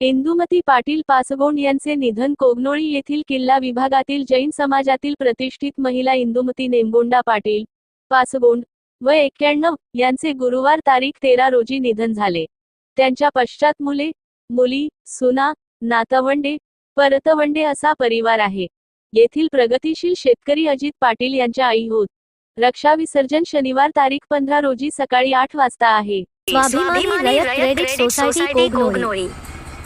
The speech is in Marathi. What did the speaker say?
इंदुमती पाटील पासगोंड यांचे निधन कोगनोळी येथील किल्ला विभागातील जैन समाजातील प्रतिष्ठित महिला इंदुमती नेमगोंडा पाटील पासगोंड व एक्क्याण्णव यांचे गुरुवार तारीख तेरा रोजी निधन झाले. त्यांच्या पश्चात मुले मुली सुना नातवंडे परतवंडे असा परिवार आहे. येथील प्रगतीशील शेतकरी अजित पाटील यांच्या आई होत. रक्षा विसर्जन शनिवार तारीख पंधरा रोजी सकाळी आठ वाजता आहे. स्वाभिमानी रयत क्रेडिट सोसायटी कोगनोळी.